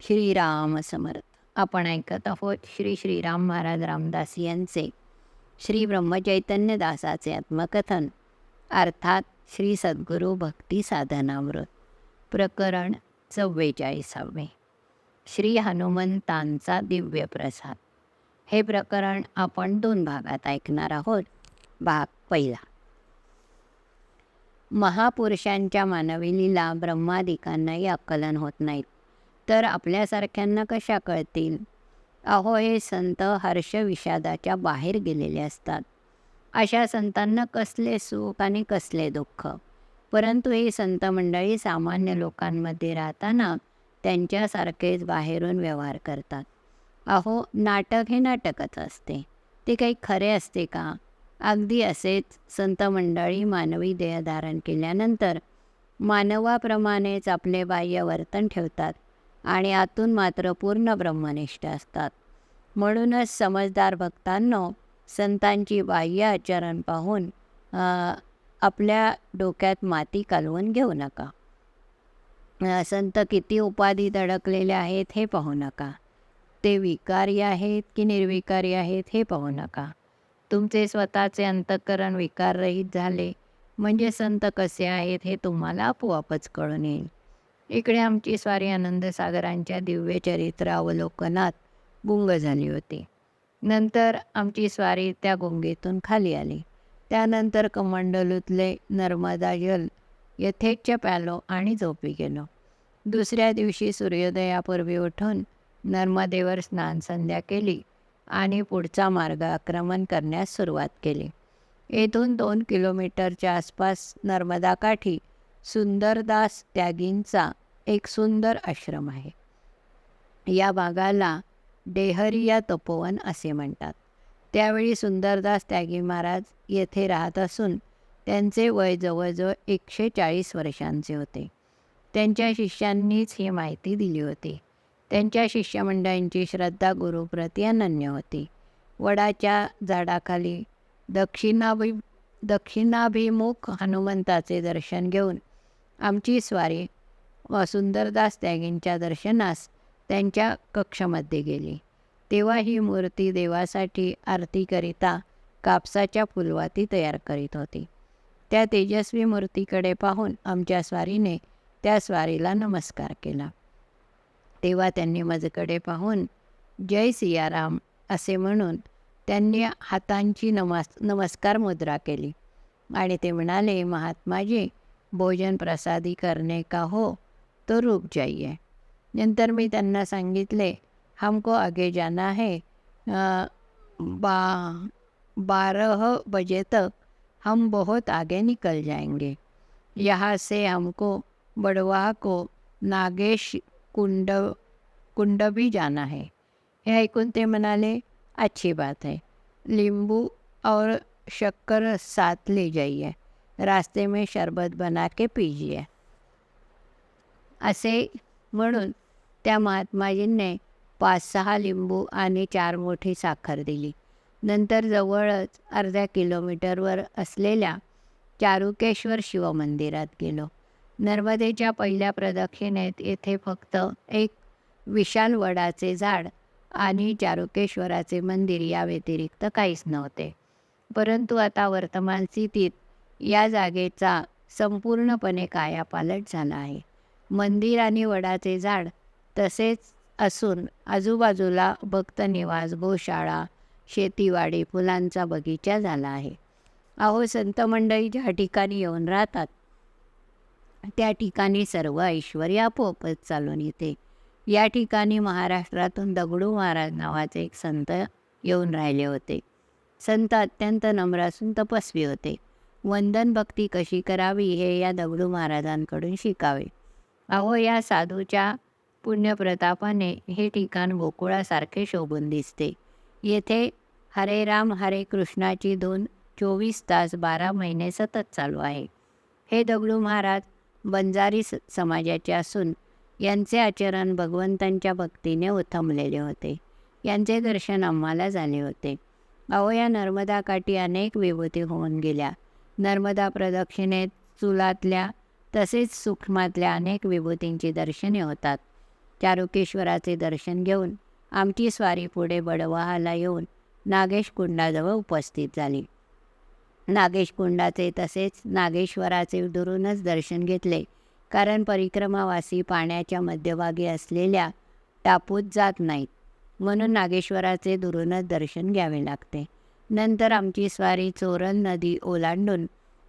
श्रीराम समर्थ. आपण ऐकत आहोत श्री श्रीराम महाराज रामदास यांचे. श्री ब्रह्मचैतन्य दासाचे आत्मकथन. अर्थात श्री सद्गुरू भक्ती साधनामृत. प्रकरण चव्वेचाळीसावे. श्री हनुमंतांचा दिव्य प्रसाद. हे प्रकरण आपण दोन भागात ऐकणार आहोत. भाग पहिला. महापुरुषांच्या मानवी लीला ब्रह्मादिकांनाही आकलन होत नाहीत. तर आपल्यासारख्यांना कशा कळतील? अहो हे संत हर्षविषादाच्या बाहेर गेलेले असतात. अशा संतांना कसले सुख आणि कसले दुःख? परंतु ही संत मंडळी सामान्य लोकांमध्ये राहताना त्यांच्यासारखेच बाहेरून व्यवहार करतात. अहो नाटक हे नाटकच असते. ते काही खरे असते का? अगदी असेच संत मंडळी मानवी देह धारण केल्यानंतर मानवाप्रमाणेच आपले बाह्य वर्तन ठेवतात. आणि आतून मात्र पूर्ण ब्रह्मनिष्ठ असतात. म्हणूनच समजदार भक्तांनो संतांची बाह्य आचरण पाहून आपल्या डोक्यात माती कालवून घेऊ नका. संत किती उपाधी धडकलेले आहेत हे पाहू नका. ते विकारी आहेत की निर्विकारी आहेत हे पाहू नका. तुमचे स्वतःचे अंतःकरण विकाररहित झाले म्हणजे संत कसे आहेत हे तुम्हाला आपोआपच कळून येईल. इकडे आमची स्वारी आनंदसागरांच्या दिव्य चरित्र अवलोकनात गुंग झाली होती. नंतर आमची स्वारी त्या गुंगेतून खाली आली. त्यानंतर कमंडलूतले नर्मदा जल यथेच्छ प्यालो आणि झोपी गेलो. दुसऱ्या दिवशी सूर्योदयापूर्वी उठून नर्मदेवर स्नान संध्या केली आणि पुढचा मार्ग आक्रमण करण्यास सुरुवात केली. येथून दोन किलोमीटरच्या आसपास नर्मदाकाठी सुंदरदास त्यागींचा एक सुंदर आश्रम आहे. या भागाला डेहरिया तपोवन असे म्हणतात. त्यावेळी सुंदरदास त्यागी महाराज येथे राहत असून त्यांचे वय जवळजवळ एकशे चाळीस वर्षांचे होते. त्यांच्या शिष्यांनीच ही माहिती दिली होती. त्यांच्या शिष्यमंडळींची श्रद्धा गुरुप्रती अनन्य होती. वडाच्या झाडाखाली दक्षिणाभि दक्षिणाभिमुख हनुमंताचे दर्शन घेऊन आमची स्वारी व सुंदरदास त्यागींच्या दर्शनास त्यांच्या कक्षामध्ये गेली. तेव्हा ही मूर्ती देवासाठी आरतीकरिता कापसाच्या फुलवाती तयार करीत होती. त्या तेजस्वी मूर्तीकडे पाहून आमच्या स्वारीने त्या स्वारीला नमस्कार केला. तेव्हा त्यांनी माझ्याकडे पाहून जय सियाराम असे म्हणून त्यांनी हातांची नमस् नमस्कार मुद्रा केली. आणि ते म्हणाले महात्माजी भोजन प्रसादी करणे का हो तो रुक जाइए। नंतर मी त्यांना सांगितले, हमको आगे जाना है। बा, बारह बजे तक हम बहुत आगे निकल जाएँगे। यहाँ से हमको बड़वा को नागेश कुंड कुंड भी जाना है। हे ऐकून ते म्हणाले अच्छी बात है। नींबू और शक्कर साथ ले जाइए। रास्ते में शरबत बना के पीजिए। असे म्हणून त्या महात्माजींनी पाच सहा लिंबू आणि चार मोठी साखर दिली. नंतर जवळच अर्ध्या किलोमीटरवर असलेल्या चारुकेश्वर शिवमंदिरात गेलो. नर्मदेच्या पहिल्या प्रदक्षिणेत येथे फक्त एक विशाल वडाचे झाड आणि चारुकेश्वराचे मंदिर या व्यतिरिक्त काहीच नव्हते. परंतु आता वर्तमान स्थितीत या जागेचा संपूर्णपणे कायापालट झाला आहे. मंदिर आणि वडाचे झाड तसेच असून आजूबाजूला भक्त निवास गोशाळा शेतीवाडी फुलांचा बगीचा झाला आहे. अहो संत मंडळी ज्या ठिकाणी येऊन राहतात त्या ठिकाणी सर्व ऐश्वर आपोआपच चालून येते. या ठिकाणी महाराष्ट्रातून दगडू महाराज नावाचे एक संत येऊन राहिले होते. संत अत्यंत नम्र असून तपस्वी होते. वंदन भक्ती कशी करावी हे या दगडू महाराजांकडून शिकावे. अहो या साधूच्या पुण्यप्रतापाने हे ठिकाण गोकुळासारखे शोभून दिसते. येथे हरे राम हरे कृष्णाची दोन चोवीस तास बारा महिने सतत चालू आहे. हे दगडू महाराज बंजारी स समाजाचे असून यांचे आचरण भगवंतांच्या भक्तीने उथमलेले होते. यांचे दर्शन आम्हाला झाले होते. अहो या नर्मदाकाठी अनेक विभूती होऊन गेल्या. नर्मदा प्रदक्षिणेत चुलातल्या तसेच सूक्ष्मातल्या अनेक विभूतींची दर्शने होतात. चारुकेश्वराचे दर्शन घेऊन आमची स्वारी पुढे बडवाहाला येऊन नागेश कुंडाजवळ उपस्थित झाली. नागेश कुंडाचे तसेच नागेश्वराचे दुरूनच दर्शन घेतले. कारण परिक्रमावासी पाण्याच्या मध्यभागी असलेल्या टापूत जात नाहीत. म्हणून नागेश्वराचे दुरूनच दर्शन घ्यावे लागते. नंतर आमची स्वारी चोरण नदी ओलांडून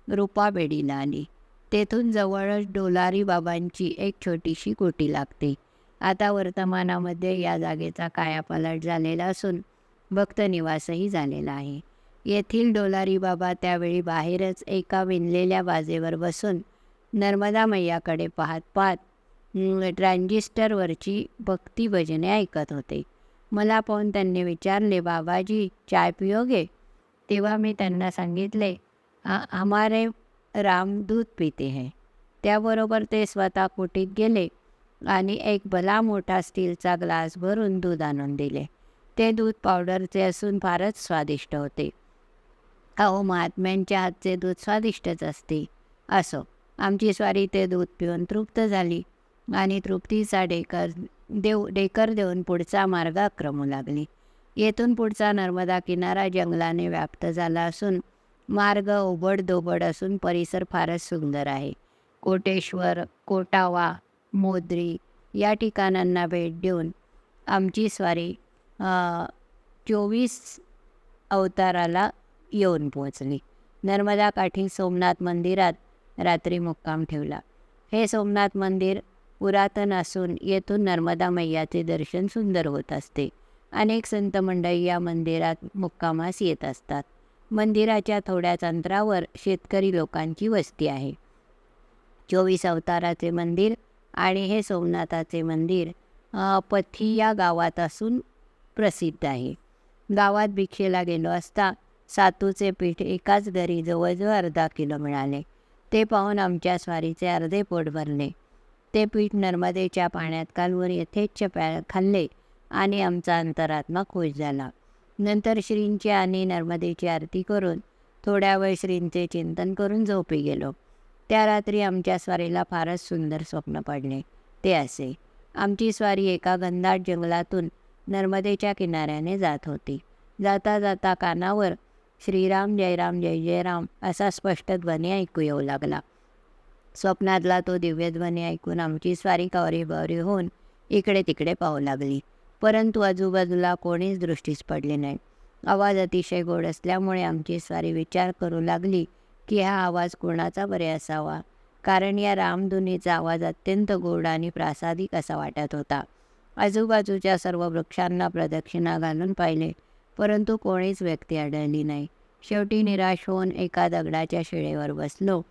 रुपाबेडीला आली तेथून जवळच डोलारी बाबांची एक छोटीशी कोटी लागते. आता वर्तमानामध्ये या जागेचा कायापालट झालेला असून भक्त निवासही झालेला आहे. येथील डोलारी बाबा त्यावेळी बाहेरच एका विणलेल्या बाजेवर बसून नर्मदा मैयाकडे पाहत पाहत ट्रान्झिस्टरवरची भक्ती भजने ऐकत होते. मला पाहून त्यांनी विचारले बाबाजी चाय पियोगे? तेव्हा मी त्यांना सांगितले "आ- हमारे राम दूध पिते हैं. त्याबरोबर ते स्वतः कुटीत गेले आणि एक भला मोठा स्टीलचा ग्लास भरून दूध आणून दिले. ते दूध पावडरचे असून फारच स्वादिष्ट होते. अहो महात्म्यांच्या हातचे दूध स्वादिष्टच असते. असो आमची स्वारी ते दूध पिऊन तृप्त झाली आणि तृप्तीचा डेकर देव डेकर देऊन पुढचा मार्ग आक्रमू लागली. येथून पुढचा नर्मदा किनारा जंगलाने व्याप्त झाला असून मार्ग ओबडधोबड असून परिसर फारच सुंदर आहे. कोटेश्वर कोटावा मोद्री या ठिकाणांना भेट देऊन आमची स्वारी चोवीस अवताराला येऊन पोहोचली. नर्मदा काठी सोमनाथ मंदिरात रात्री मुक्काम ठेवला. हे सोमनाथ मंदिर पुरातन असून येथून नर्मदा मैयाचे दर्शन सुंदर होत असते. अनेक संत मंडळी या मंदिरात मुक्कामास येत असतात. मंदिराच्या थोड्याच अंतरावर शेतकरी लोकांची वस्ती आहे. चोवीस अवताराचे मंदिर आणि हे सोमनाथाचे मंदिर पथी या गावात असून प्रसिद्ध आहे. गावात भिक्षेला गेलो असता सातूचे पीठ एकाच दरी जवळजवळ अर्धा किलो मिळाले. ते पाहून आमच्या स्वारीचे अर्धे पोट भरले. ते पीठ नर्मदेच्या पाण्यात कालवर यथेच्छ प्या खाल्ले आणि आमचा अंतरात्मा खुश झाला. नंतर श्रींची आणि नर्मदेची आरती करून थोड्या वेळ श्रींचे चिंतन करून झोपी गेलो. त्या रात्री आमच्या स्वारीला फारच सुंदर स्वप्न पडले. ते असे. आमची स्वारी एका गंधाट जंगलातून नर्मदेच्या किनाऱ्याने जात होती. जाता जाता कानावर श्रीराम जयराम जय जयराम असा स्पष्ट ध्वनी ऐकू येऊ लागला. स्वप्नातला तो दिव्यध्वनी ऐकून आमची स्वारी कावरी बावरी होऊन इकडे तिकडे पाहू लागली. परंतु आजूबाजूला कोणीच दृष्टीस पडले नाही. आवाज अतिशय गोड असल्यामुळे आमची स्वारी विचार करू लागली की हा आवाज कोणाचा बरे असावा? कारण या रामधुनीचा आवाज अत्यंत गोड आणि प्रासादिक असा वाटत होता. आजूबाजूच्या सर्व वृक्षांना प्रदक्षिणा घालून पाहिले परंतु कोणीच व्यक्ती आढळली नाही. शेवटी निराश होऊन एका दगडाच्या शिळेवर बसलो.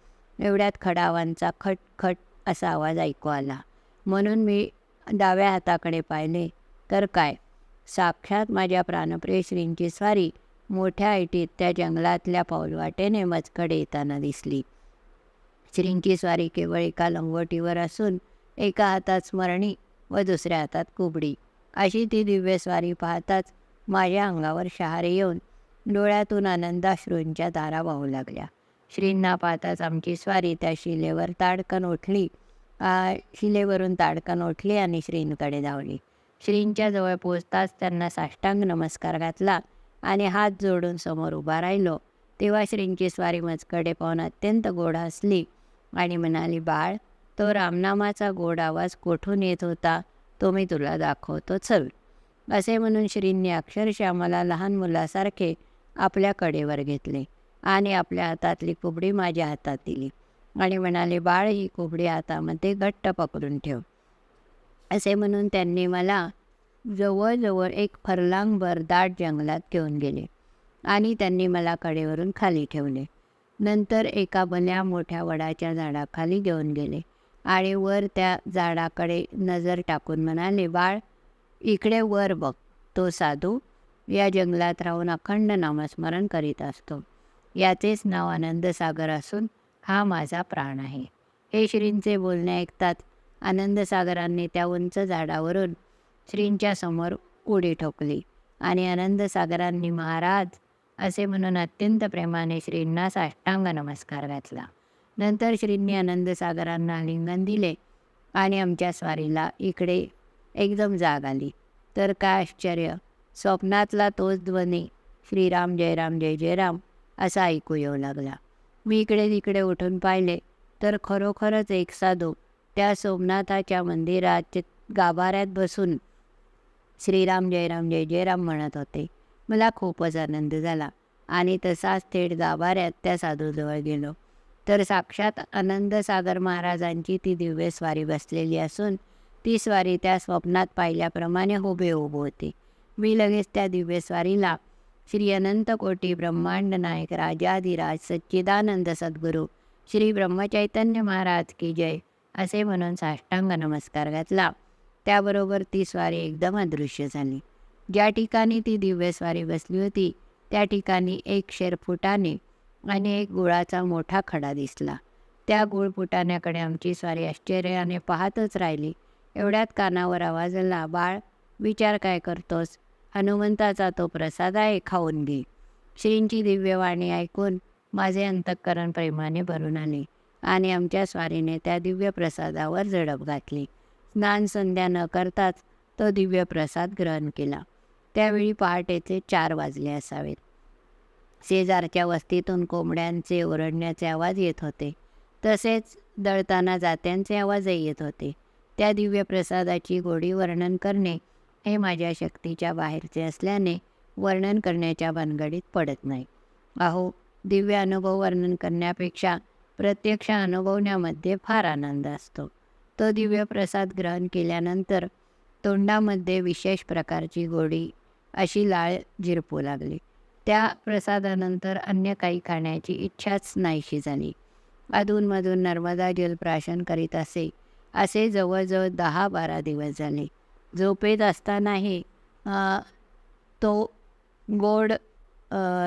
एवढ्यात खडावांचा खटखट असा आवाज ऐकू आला. म्हणून मी डाव्या हाताकडे पाहिले. तर काय? साक्षात माझ्या प्राणप्रिय श्रींची स्वारी मोठ्या ऐटीत त्या जंगलातल्या पाऊलवाटेने मजकडे येताना दिसली. श्रींची स्वारी केवळ एका लंगोटीवर असून एका हातात स्मरणी व दुसऱ्या हातात कुबडी. अशी ती दिव्य स्वारी पाहताच माझ्या अंगावर शहारे येऊन डोळ्यातून आनंदाश्रूंच्या धारा वाहू लागल्या. श्रींना पाहताच आमची स्वारी त्या शिलेवर ताडकन उठली. शिलेवरून ताडकन उठली आणि श्रींकडे धावली. श्रींच्या जवळ पोचताच त्यांना साष्टांग नमस्कार घातला आणि हात जोडून समोर उभा राहिलो. तेव्हा श्रींची स्वारी मजकडे पाहून अत्यंत गोड हसली आणि म्हणाली बाळ तो रामनामाचा गोड आवाज कोठून येत होता? तो मी तुला दाखवतो चल. असे म्हणून श्रींनी अक्षरशः मला लहान मुलासारखे आपल्या कडेवर घेतले. आणि आपल्या हातातली कुबडी माझ्या हातात दिली. आणि म्हणाले बाळ ही कुबडी हातामध्ये घट्ट पकडून ठेव. असे म्हणून त्यांनी मला जवळजवळ एक फरलांगभर दाट जंगलात घेऊन गेले आणि त्यांनी मला कडेवरून खाली ठेवले. नंतर एका भल्या मोठ्या वडाच्या झाडाखाली घेऊन गेले आणि वर त्या झाडाकडे नजर टाकून म्हणाले बाळ इकडे वर बघ. तो साधू या जंगलात राहून अखंड नामस्मरण करीत असतो. याचेच नाव आनंदसागर असून हा माझा प्राण आहे. हे श्रींचे बोलणे ऐकतात. आनंदसागरांनी त्या उंच झाडावरून श्रींच्या समोर उडी ठोकली. आणि आनंदसागरांनी महाराज असे म्हणून अत्यंत प्रेमाने श्रींना साष्टांग नमस्कार घातला. नंतर श्रींनी आनंदसागरांना लिंगन दिले आणि आमच्या स्वारीला इकडे एकदम जाग आली. तर काय आश्चर्य! स्वप्नातला तोच ध्वनी श्रीराम जय राम जय जय राम असा ऐकू येऊ लागला. मी इकडे तिकडे उठून पाहिले तर खरोखरच एक साधू त्या सोमनाथाच्या मंदिरात गाभाऱ्यात बसून श्रीराम जयराम जय जयराम म्हणत होते. मला खूपच आनंद झाला आणि तसाच थेट गाभाऱ्यात त्या साधूजवळ गेलो. तर साक्षात आनंद सागर महाराजांची ती दिव्य स्वारी बसलेली असून ती स्वारी त्या स्वप्नात पाहिल्याप्रमाणे हुबेहूब होती. मी लगेच त्या दिव्य स्वारीला श्री अनंत कोटी ब्रह्मांड नायक राजाधिराज सच्चिदानंद सद्गुरू श्री ब्रह्मचैतन्य महाराज की जय असे म्हणून साष्टांग नमस्कार घातला त्याबरोबर ती स्वारी एकदम अदृश्य झाली. ज्या ठिकाणी ती दिव्य स्वारी बसली होती त्या ठिकाणी एक शेरफुटाने आणि एक गुळाचा मोठा खडा दिसला. त्या गुळफुटाण्याकडे आमची स्वारी आश्चर्याने पाहतच राहिली. एवढ्यात कानावर आवाज आला बाळ विचार काय करतोस? हनुमंताचा तो प्रसाद आहे खाऊन घे. श्रींची दिव्यवाणी ऐकून माझे अंतःकरण प्रेमाने भरून आले आणि आमच्या स्वारीने त्या दिव्य प्रसादावर झडप घातली. स्नान संध्या न करताच तो दिव्य प्रसाद ग्रहण केला. त्यावेळी पहाटेचे चार वाजले असावेत. शेजारच्या वस्तीतून कोंबड्यांचे ओरडण्याचे आवाज येत होते. तसेच दळताना जात्यांचे आवाजही येत होते. त्या दिव्य प्रसादाची गोडी वर्णन करणे हे माझ्या शक्तीच्या बाहेरचे असल्याने वर्णन करण्याच्या भानगडीत पडत नाही. अहो दिव्य अनुभव वर्णन करण्यापेक्षा प्रत्यक्ष अनुभवण्यामध्ये फार आनंद असतो. तो दिव्य प्रसाद ग्रहण केल्यानंतर तोंडामध्ये विशेष प्रकारची गोडी अशी लाळ झिरपू लागली. त्या प्रसादानंतर अन्य काही खाण्याची इच्छाच नाहीशी झाली. अधूनमधून नर्मदा जलप्राशन करीत असे असे जवळजवळ दहा बारा दिवस झाले. झोपेत असतानाही तो गोड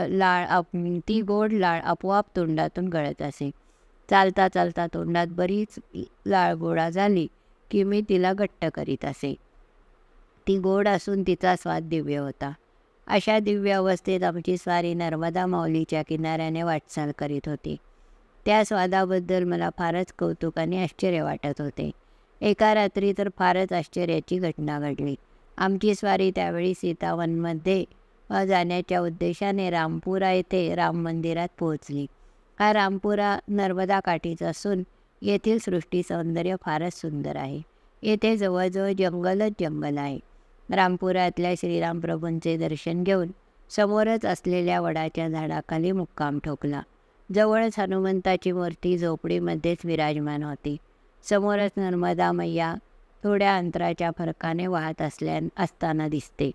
लाळ आप ती गोड लाळ आपोआप तोंडातून गळत असे. चालता चालता तोंडात बरीच लाळ गोळा झाली की मी तिला घट्ट करीत असे. ती गोड असून तिचा स्वाद दिव्य होता. अशा दिव्य अवस्थेत आमची स्वारी नर्मदा माऊलीच्या किनाऱ्याने वाटचाल करीत होती. त्या स्वादाबद्दल मला फारच कौतुक आणि आश्चर्य वाटत होते. एका रात्री तर फारच आश्चर्याची घटना घडली. आमची स्वारी त्यावेळी सीतावनमध्ये जाण्याच्या उद्देशाने रामपुरा येथे राम मंदिरात पोहोचली. हा रामपुरा नर्मदा काठीचा असून येथील सृष्टी सौंदर्य फारच सुंदर आहे. येथे जवळजवळ जंगलच जंगल आहे. रामपुरातल्या श्रीराम प्रभूंचे दर्शन घेऊन समोरच असलेल्या वडाच्या झाडाखाली मुक्काम ठोकला. जवळच हनुमंताची मूर्ती झोपडीमध्येच विराजमान होती. समोरच नर्मदा मैया थोड्या अंतराच्या फरकाने वाहत असल्या असताना दिसते.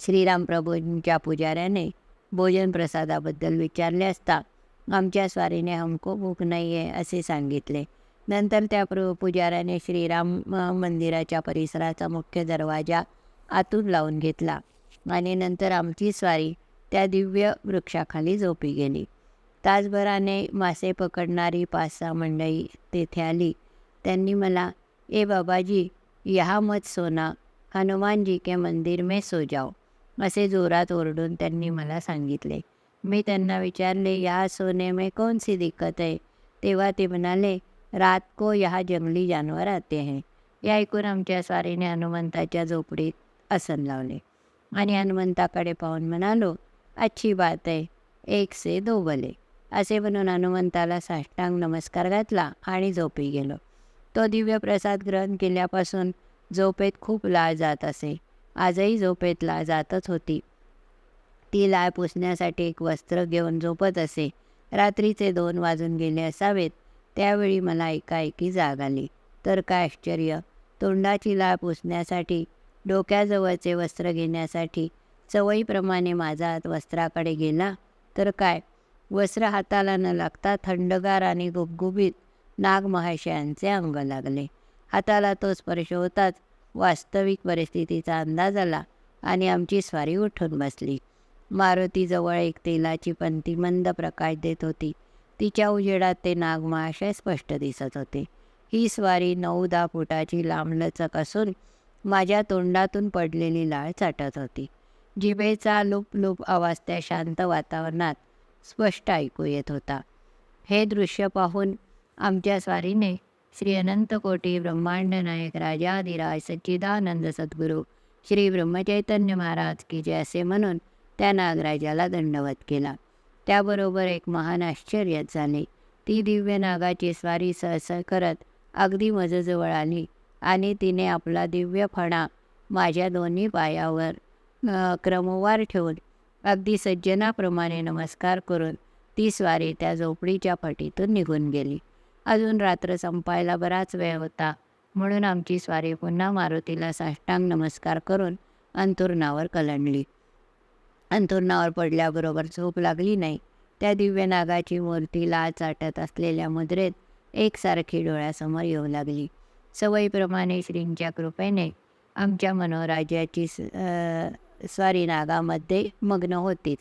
श्रीराम प्रभूंच्या पुजाऱ्याने भोजन प्रसादाबद्दल विचारले असता आमच्या स्वारीने हमको भूक नाही आहे असे सांगितले. नंतर त्या प्र पुजाऱ्याने श्रीराम मंदिराच्या परिसराचा मुख्य दरवाजा आतून लावून घेतला आणि नंतर आमची स्वारी त्या दिव्य वृक्षाखाली झोपी गेली. तासभराने मासे पकडणारी पाच सहा मंडळी तेथे आली. त्यांनी मला ए बाबाजी यहा मत सोना हनुमानजी के मंदिर में सो जाओ असे जोरात ओरडून त्यांनी मला सांगितले. मी त्यांना विचारले या सोने में कौन सी दिक्कत आहे तेव्हा ते म्हणाले रात को यहाँ जंगली जानवर आते हैं. या ऐकून आमच्या स्वारीने हनुमंताच्या झोपडीत आसन लावले. आणि हनुमंताकडे पाहून म्हणालो अच्छी बात आहे एक से दो भले. असे म्हणून हनुमंताला साष्टांग नमस्कार घातला आणि झोपी गेलो. तो दिव्य प्रसाद ग्रहण केल्यापासून झोपेत खूप लाळ जात असे. आजही झोपेत लाळ जातच होती. ती लाळ पुसण्यासाठी एक वस्त्र घेऊन झोपत असे. रात्रीचे दोन वाजून गेले असावेत. त्यावेळी मला एकाएकी जाग आली. तर काय आश्चर्य! तोंडाची लाळ पुसण्यासाठी डोक्याजवळचे वस्त्र घेण्यासाठी सवयीप्रमाणे माझा हात वस्त्राकडे गेला. तर काय? वस्त्र हाताला न लागता थंडगार आणि गुबगुबीत नागमहाशयांचे अंग लागले. हाताला तो स्पर्श होताच वास्तविक परिस्थितीचा अंदाज आला आणि आमची स्वारी उठून बसली. मारुतीजवळ एक तेलाची पंती मंद प्रकाश देत होती. तिच्या उजेडात ते नागमहाशय स्पष्ट दिसत होते. ही स्वारी नऊ दहा फुटाची लांबलचक असून माझ्या तोंडातून पडलेली लाळ चाटत होती. जिभेचा लुप लुप आवाज त्या शांत वातावरणात स्पष्ट ऐकू येत होता. हे दृश्य पाहून आमच्या स्वारीने श्री अनंतकोटी ब्रह्मांड नायक राजाधिराज सच्चिदानंद सद्गुरू श्री ब्रह्मचैतन्य महाराज की जय असे म्हणून त्या नागराजाला दंडवत केला. त्याबरोबर एक महान आश्चर्यच झाले. ती दिव्य नागाची स्वारी सहसह करत अगदी मजजवळ आली आणि तिने आपला दिव्य फणा माझ्या दोन्ही पायावर क्रमवार ठेवून अगदी सज्जनाप्रमाणे नमस्कार करून ती स्वारी त्या झोपडीच्या फटीतून निघून गेली. अजून रात्र संपायला बराच वेळ होता. म्हणून आमची स्वारी पुन्हा मारुतीला साष्टांग नमस्कार करून अंथुरणावर कलंडली. अंथुरणावर पडल्याबरोबर झोप लागली नाही. त्या दिव्य नागाची मूर्ती लाल चाटत असलेल्या मुद्रेत एकसारखी डोळ्यासमोर येऊ लागली. सवयीप्रमाणे श्रींच्या कृपेने आमच्या मनोराज्याची स- स्वारी नागामध्ये मग्न होतीच.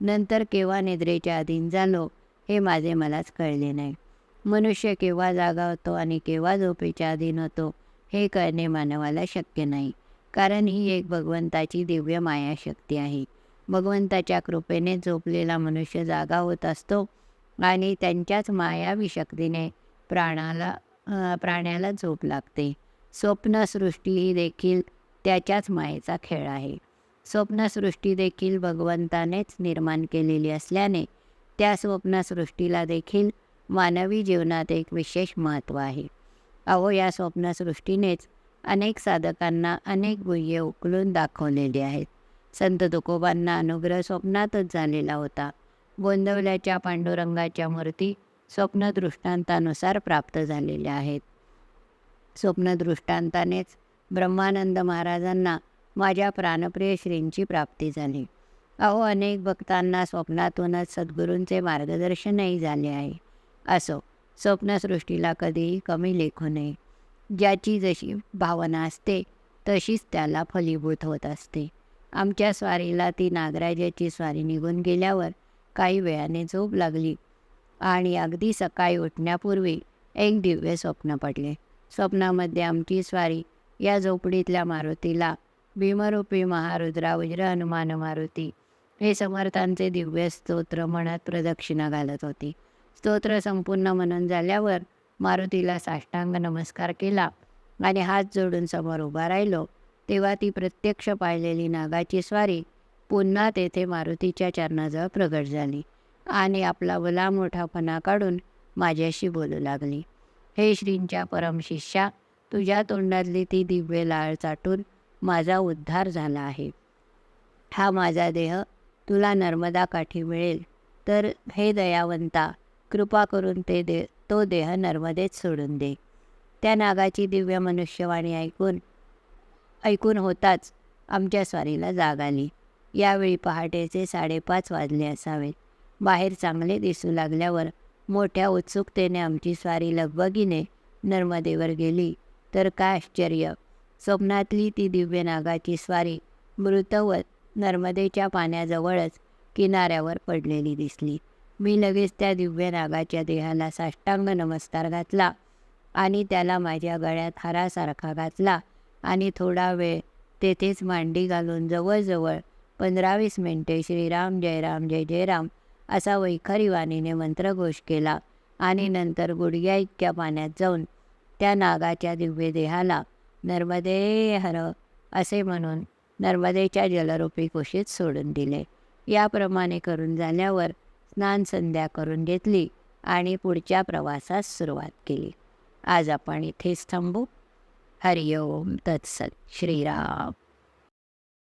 नंतर केव्हा निद्रेच्या अधीन झालो हे माझे मलाच कळले नाही. मनुष्य केव्हा जागा होतो आणि केव्हा झोपेच्या अधीन होतो हे कळणे मानवाला शक्य नाही. कारण ही एक भगवंताची दिव्य मायाशक्ती आहे. भगवंताच्या कृपेने झोपलेला मनुष्य जागा होत असतो आणि त्यांच्याच मायावी शक्तीने प्राणाला प्राण्याला झोप लागते. स्वप्नसृष्टी ही देखील त्याच्याच मायेचा खेळ आहे. स्वप्नसृष्टी देखील भगवंतानेच निर्माण केलेली असल्याने त्या स्वप्नसृष्टीला देखील मानवी जीवनात एक विशेष महत्त्व आहे. अहो या स्वप्नसृष्टीनेच अनेक साधकांना अनेक गुह्य उकलून दाखवलेली आहेत. संत तुकोबांना अनुग्रह स्वप्नातच झालेला होता. गोंदवल्याच्या पांडुरंगाच्या मूर्ती स्वप्नदृष्टांतानुसार प्राप्त झालेल्या आहेत. स्वप्नदृष्टांतानेच ब्रह्मानंद महाराजांना माझ्या प्राणप्रिय श्रींची प्राप्ती झाली. अहो अनेक भक्तांना स्वप्नातूनच सद्गुरूंचे मार्गदर्शनही झाले आहे. असो स्वप्नसृष्टीला कधीही कमी लेखू नये. ज्याची जशी भावना असते तशीच त्याला फलीभूत होत असते. आमच्या स्वारीला ती नागराजाची स्वारी निघून गेल्यावर काही वेळाने झोप लागली आणि अगदी सकाळी उठण्यापूर्वी एक दिव्य स्वप्न पडले. स्वप्नामध्ये आमची स्वारी या झोपडीतल्या मारुतीला भीमरूपी महारुद्रा वज्र हनुमान मारुती हे समर्थांचे दिव्य स्तोत्र म्हणत प्रदक्षिणा घालत होती. स्तोत्र संपूर्ण म्हणून झाल्यावर मारुतीला साष्टांग नमस्कार केला आणि हात जोडून समोर उभा राहिलो. तेव्हा ती प्रत्यक्ष पाहिलेली नागाची स्वारी पुन्हा तेथे मारुतीच्या चरणाजवळ प्रगट झाली आणि आपला वला मोठा फणा काढून माझ्याशी बोलू लागली. हे श्रींच्या परमशिष्या तुझ्या तोंडातली ती दिव्य लाळ चाटून माझा उद्धार झाला आहे. हा माझा देह तुला नर्मदा काठी मिळेल. तर हे दयावंता कृपा करून ते दे तो देह नर्मदेत सोडून दे. त्या नागाची दिव्य मनुष्यवाणी ऐकून ऐकून होताच आमच्या स्वारीला जाग आली. यावेळी पहाटेचे साडेपाच वाजले असावेत. बाहेर चांगले दिसू लागल्यावर मोठ्या उत्सुकतेने आमची स्वारी लगबगीने नर्मदेवर गेली. तर काय आश्चर्य! स्वप्नातली ती दिव्य नागाची स्वारी. मृतवत नर्मदेच्या पाण्याजवळच किनाऱ्यावर पडलेली दिसली. मी लगेच त्या दिव्य नागाच्या देहाला साष्टांग नमस्कार घातला आणि त्याला माझ्या गळ्यात हारासारखा घातला आणि थोडा वेळ तेथेच मांडी घालून जवळजवळ पंधरावीस मिनिटे श्रीराम जय राम जय जयराम असा वैखरी वाणीने मंत्रघोष केला आणि नंतर गुडघ्या इतक्या पाण्यात जाऊन त्या नागाच्या दिव्य देहाला नर्मदे हर असे म्हणून नर्मदेच्या जलरूपी कुशीत सोडून दिले. याप्रमाणे करून झाल्यावर स्नान संध्या करून घेतली आणि पुढच्या प्रवासास सुरुवात केली. आज आपण इथेच थांबू. हरिओम तत्सत श्रीराम.